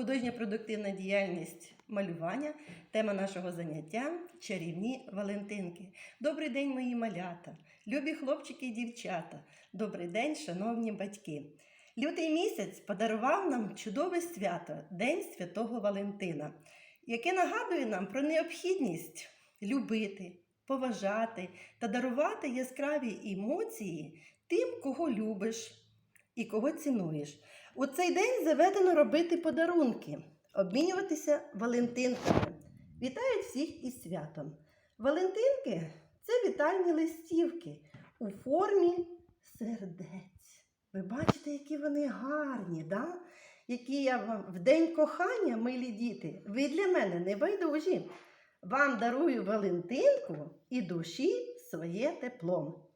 Художня продуктивна діяльність малювання. Тема нашого заняття чарівні Валентинки. Добрий день, мої малята, любі хлопчики і дівчата. Добрий день, шановні батьки. Лютий місяць подарував нам чудове свято День Святого Валентина, яке нагадує нам про необхідність любити, поважати та дарувати яскраві емоції тим, кого любиш і кого цінуєш. У цей день заведено робити подарунки, обмінюватися Валентинками. Вітаю всіх із святом! Валентинки це вітальні листівки у формі сердець. Ви бачите, які вони гарні, да? які я вам в день кохання, милі діти, ви для мене не байдужі. Вам дарую Валентинку і душі своє тепло.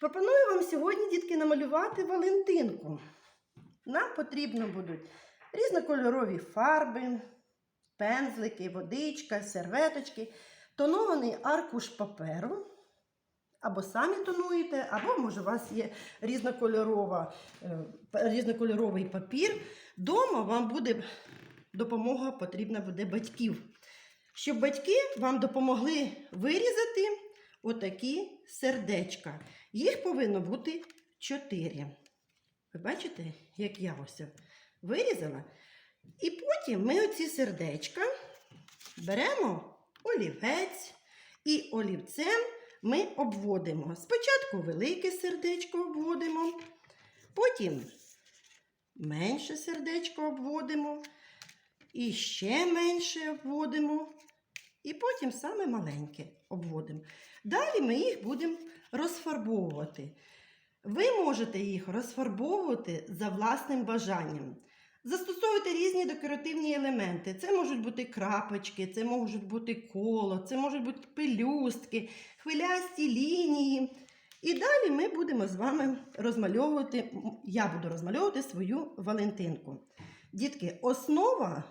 Пропоную вам сьогодні, дітки, намалювати Валентинку. Нам потрібно будуть різнокольорові фарби, пензлики, водичка, серветочки, тонований аркуш паперу. Або самі тонуєте, або, може, у вас є різнокольорова, е, різнокольоровий папір. Дома вам буде допомога потрібна буде батьків. Щоб батьки вам допомогли вирізати отакі сердечка. Їх повинно бути чотири. Ви бачите, як я ось вирізала? І потім ми оці сердечка беремо олівець і олівцем ми обводимо. Спочатку велике сердечко обводимо, потім менше сердечко обводимо, і ще менше обводимо, і потім саме маленьке обводимо. Далі ми їх будемо розфарбовувати. Ви можете їх розфарбовувати за власним бажанням. Застосовуйте різні декоративні елементи. Це можуть бути крапочки, це можуть бути коло, це можуть бути пелюстки, хвилясті лінії. І далі ми будемо з вами розмальовувати, я буду розмальовувати свою Валентинку. Дітки, основа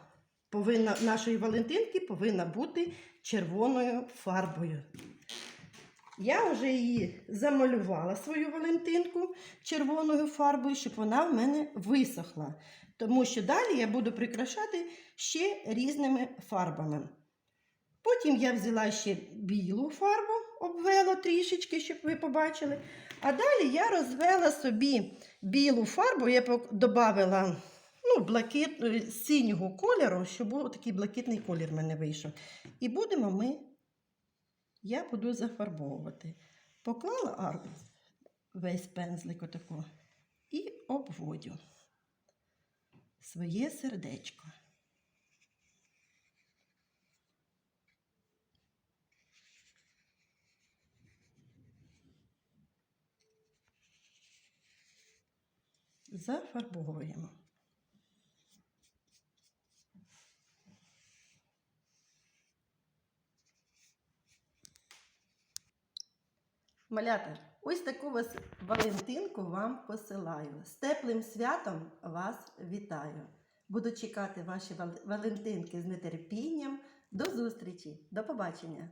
повинна, нашої Валентинки повинна бути червоною фарбою. Я вже її замалювала свою Валентинку червоною фарбою, щоб вона в мене висохла. Тому що далі я буду прикрашати ще різними фарбами. Потім я взяла ще білу фарбу, обвела трішечки, щоб ви побачили. А далі я розвела собі білу фарбу, я додала ну, блакит, е, синього кольору, щоб був такий блакитний колір в мене вийшов. І будемо ми, я буду зафарбовувати. Поклала арку весь пензлик отако і обводю своє сердечко. Зафарбовуємо. Малята, ось таку вас Валентинку вам посилаю. З теплим святом вас вітаю. Буду чекати ваші Валентинки з нетерпінням. До зустрічі, до побачення!